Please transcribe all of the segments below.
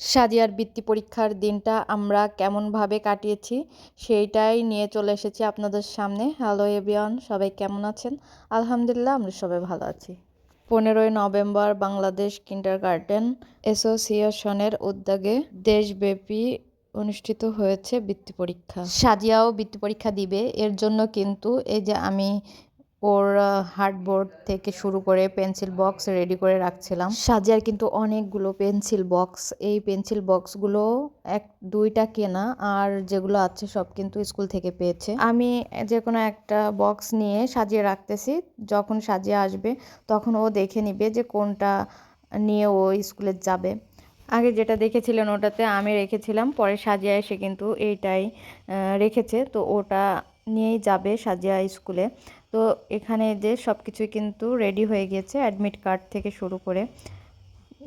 সাদিয়ার বৃত্তি পরীক্ষার দিনটা আমরা কেমনভাবে কাটিয়েছি সেইটাই নিয়ে চলে এসেছি আপনাদের সামনে। হ্যালো এভিয়ান সবাই কেমন আছেন? আলহামদুলিল্লাহ, আমরা সবাই ভালো আছি। পনেরোই নভেম্বর, বাংলাদেশ কিন্ডার গার্ডেন অ্যাসোসিয়েশনের উদ্যোগে দেশব্যাপী অনুষ্ঠিত হয়েছে বৃত্তি পরীক্ষা। সাজিয়াও বৃত্তি পরীক্ষা দিবে। এর জন্য কিন্তু এই যে আমি ওর হার্ডবোর্ড থেকে শুরু করে পেন্সিল বক্স রেডি করে রাখছিলাম। সাজিয়ার কিন্তু অনেকগুলো পেন্সিল বক্স। এই পেন্সিল বক্সগুলো এক, দুইটা কেনা আর যেগুলো আছে সব কিন্তু স্কুল থেকে পেয়েছে। আমি যে কোনো একটা বক্স নিয়ে সাজিয়ে রাখতেছি। যখন সাজিয়ে আসবে তখন ও দেখে নিবে যে কোনটা নিয়ে ও স্কুলে যাবে। আগে যেটা দেখেছিলেন ওটাতে আমি রেখেছিলাম। পরে সাজিয়া এসে কিন্তু এইটাই রেখেছে। তো ওটা নিয়েই যাবে সাজিয়া স্কুলে। তো এখানে যে সব কিছুই কিন্তু রেডি হয়ে গিয়েছে অ্যাডমিট কার্ড থেকে শুরু করে।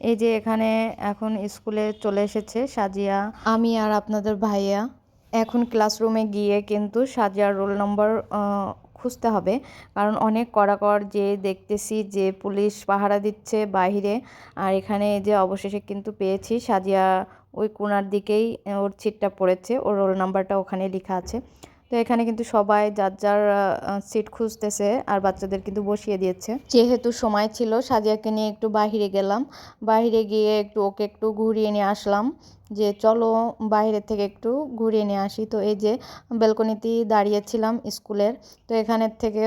এই যে এখানে এখন স্কুলে চলে এসেছে সাজিয়া। আমি আর আপনাদের ভাইয়া এখন ক্লাসরুমে গিয়ে কিন্তু সাজিয়ার রোল নম্বর খুঁজতে হবে। কারণ অনেক কড়াকর যে দেখতেছি যে পুলিশ পাহারা দিচ্ছে বাহিরে আর এখানে যে অবশেষে কিন্তু পেয়েছি সাজিয়া ওই কোনার দিকেই ওর ছিটটা পড়েছে। ওর রোল নাম্বারটা ওখানে লেখা আছে। তো এখানে কিন্তু সবাই যার যার সিট খুঁজতেছে আর বাচ্চাদের কিন্তু বসিয়ে দিয়েছে। যেহেতু সময় ছিল, সাজিয়াকে নিয়ে একটু বাহিরে গেলাম। বাহিরে গিয়ে একটু ওকে একটু ঘুরিয়ে নিয়ে আসলাম। যে চলো বাইরের থেকে একটু ঘুরিয়ে নিয়ে আসি। তো এই যে ব্যালকনিতেই দাঁড়িয়েছিলাম স্কুলের, তো এখানের থেকে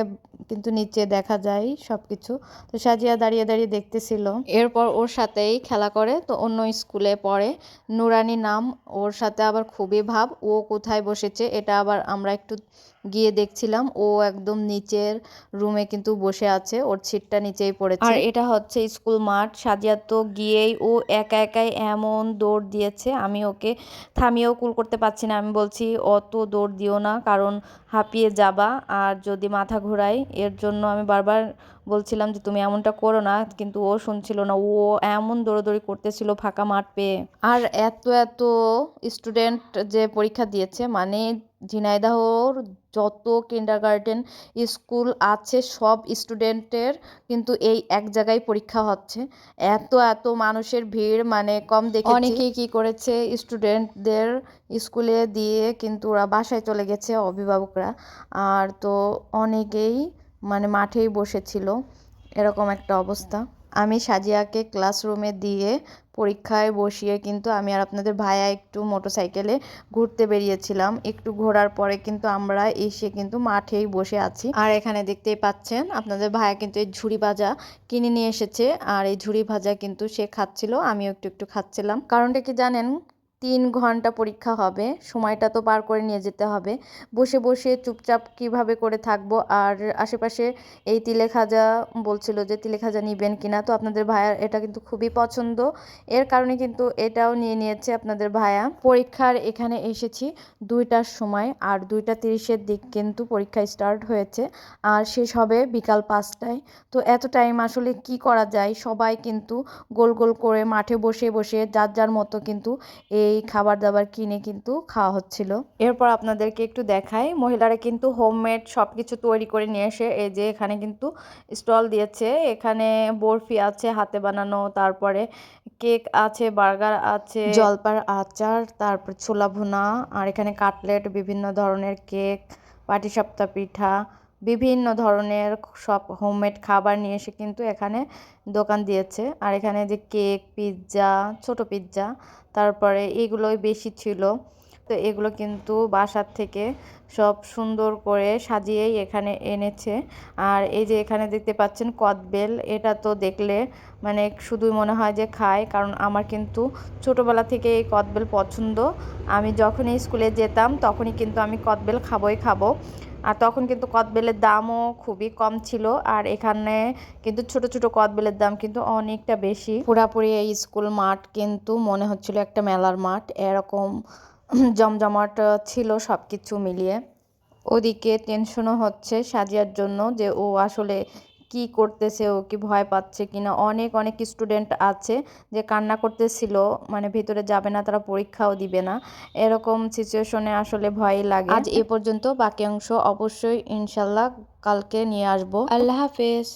কিন্তু নিচে দেখা যায় সব কিছু তো সাজিয়া দাঁড়িয়ে দাঁড়িয়ে দেখতেছিল। এরপর ওর সাথেই খেলা করে, তো অন্য স্কুলে পড়ে। নুরানি নাম, ওর সাথে আবার খুবই ভাব, ও কোথায় বসেছে এটা আবার আমরা একটু গিয়ে দেখছিলাম। ও একদম নিচের রুমে কিন্তু বসে আছে, ওর ছিটটা নিচেই পড়েছে। আর এটা হচ্ছে স্কুল মাঠ, সাজিয়া তো গিয়েই ও একা একাই এমন দৌড় দিয়েছে আমি ওকে থামিয়েও কুল করতে পারছি না। আমি বলছি, অত দৌড় দিও না, কারণ হাঁপিয়ে যাবা। আর যদি মাথা ঘোরাই এর জন্য আমি বারবার বলছিলাম যে তুমি এমনটা করো না কিন্তু ও শুনছিল না। ও এমন দৌড়াদৌড়ি করতেছিল ফাঁকা মাঠ পেয়ে। আর এত এত স্টুডেন্ট যে পরীক্ষা দিয়েছে মানে ঝিনাইদাহর যত কিন্ডার গার্ডেন স্কুল আছে সব স্টুডেন্টের কিন্তু এই এক জায়গায় পরীক্ষা হচ্ছে। এত এত মানুষের ভিড় মানে কম দেখে অনেকেই কি করেছে স্টুডেন্টদের স্কুলে দিয়ে কিন্তু ওরা বাসায় চলে গেছে অভিভাবকরা। আর তো অনেকেই মানে মাঠেই বসেছিল, এরকম একটা অবস্থা। আমি সাজিয়াকে ক্লাসরুমে দিয়ে পরীক্ষায় বসিয়ে কিন্তু আমি আর আপনাদের ভাইয়া একটু মোটরসাইকেলে ঘুরতে বেরিয়েছিলাম। একটু ঘোরার পরে কিন্তু আমরা এসে কিন্তু মাঠেই বসে আছি। আর এখানে দেখতেই পাচ্ছেন, আপনাদের ভাইয়া কিন্তু এই ঝুড়ি ভাজা কিনে নিয়ে এসেছে। আর এই ঝুড়ি ভাজা কিন্তু সে খাচ্ছিল, আমিও একটু একটু খাচ্ছিলাম। কারণটা কি জানেন? তিন ঘণ্টা পরীক্ষা হবে, সময়টা তো পার করে নিয়ে যেতে হবে। বসে বসে চুপচাপ কীভাবে করে থাকব? আর আশেপাশে এই তিলে খাজা বলছিল যে তিলে খাজা নিবেন কিনা? তো আপনাদের ভাইয়ার এটা কিন্তু খুবই পছন্দ। এর কারণে কিন্তু এটাও নিয়ে নিয়েছে আপনাদের ভাইয়া। পরীক্ষার এখানে এসেছি দুইটার সময়, আর দুইটা তিরিশের দিক কিন্তু পরীক্ষা স্টার্ট হয়েছে, আর শেষ হবে বিকাল পাঁচটায়। তো এত টাইম আসলে কি করা যায়? সবাই কিন্তু গোল গোল করে মাঠে বসে বসে যার যার মতো কিন্তু এই এই খাবার দাবার কিনে কিন্তু খাওয়া হচ্ছিল। এরপর আপনাদেরকে একটু দেখাই। মহিলারা কিন্তু হোমমেড সব কিছু তৈরি করে নিয়ে এসে এই যে এখানে কিন্তু স্টল দিয়েছে। এখানে বরফি আছে হাতে বানানো, তারপরে কেক আছে, বার্গার আছে। জলপার আচার, তারপর ছোলা ভুনা, আর এখানে কাটলেট, বিভিন্ন ধরনের কেক পাটিসাপ্তা পিঠা বিভিন্ন ধরনের সব হোমমেড খাবার নিয়ে এসে কিন্তু এখানে দোকান দিয়েছে। আর এখানে যে কেক পিৎজা ছোট পিৎজা তারপরে এগুলোই বেশি ছিল। তো এগুলো কিন্তু বাসার থেকে সব সুন্দর করে সাজিয়েই এখানে এনেছে। আর এই যে এখানে দেখতে পাচ্ছেন কদবেল, এটা তো দেখলে মানে শুধুই মনে হয় যে খায়, কারণ আমার কিন্তু ছোটোবেলা থেকে এই কদবেল পছন্দ। আমি যখনই স্কুলে যেতাম, তখনই কিন্তু আমি কদবেল খাবোই খাব। আর তখন কিন্তু কদবেলের দামও খুবই কম ছিল। আর এখানে কিন্তু ছোট ছোট কদবেলের দাম কিন্তু অনেকটা বেশি। পুরাপুরি এই স্কুল মাঠ কিন্তু মনে হচ্ছিল একটা মেলার মাঠ। এরকম জমজমাট ছিল সব কিছু মিলিয়ে। ওদিকে টেনশনও হচ্ছে সাজিয়ার জন্য যে ও আসলে কি করতেছে ও কি ভয় পাচ্ছে কিনা অনেক অনেক স্টুডেন্ট আছে যে কান্না করতেছিল মানে ভিতরে যাবে না তারা পরীক্ষাও দিবে না। এরকম সিচুয়েশনে আসলে ভয় লাগে। আজ এ পর্যন্ত বাকি অংশ অবশ্যই ইনশাল্লাহ কালকে নিয়ে আসব। আল্লাহ হাফেজ।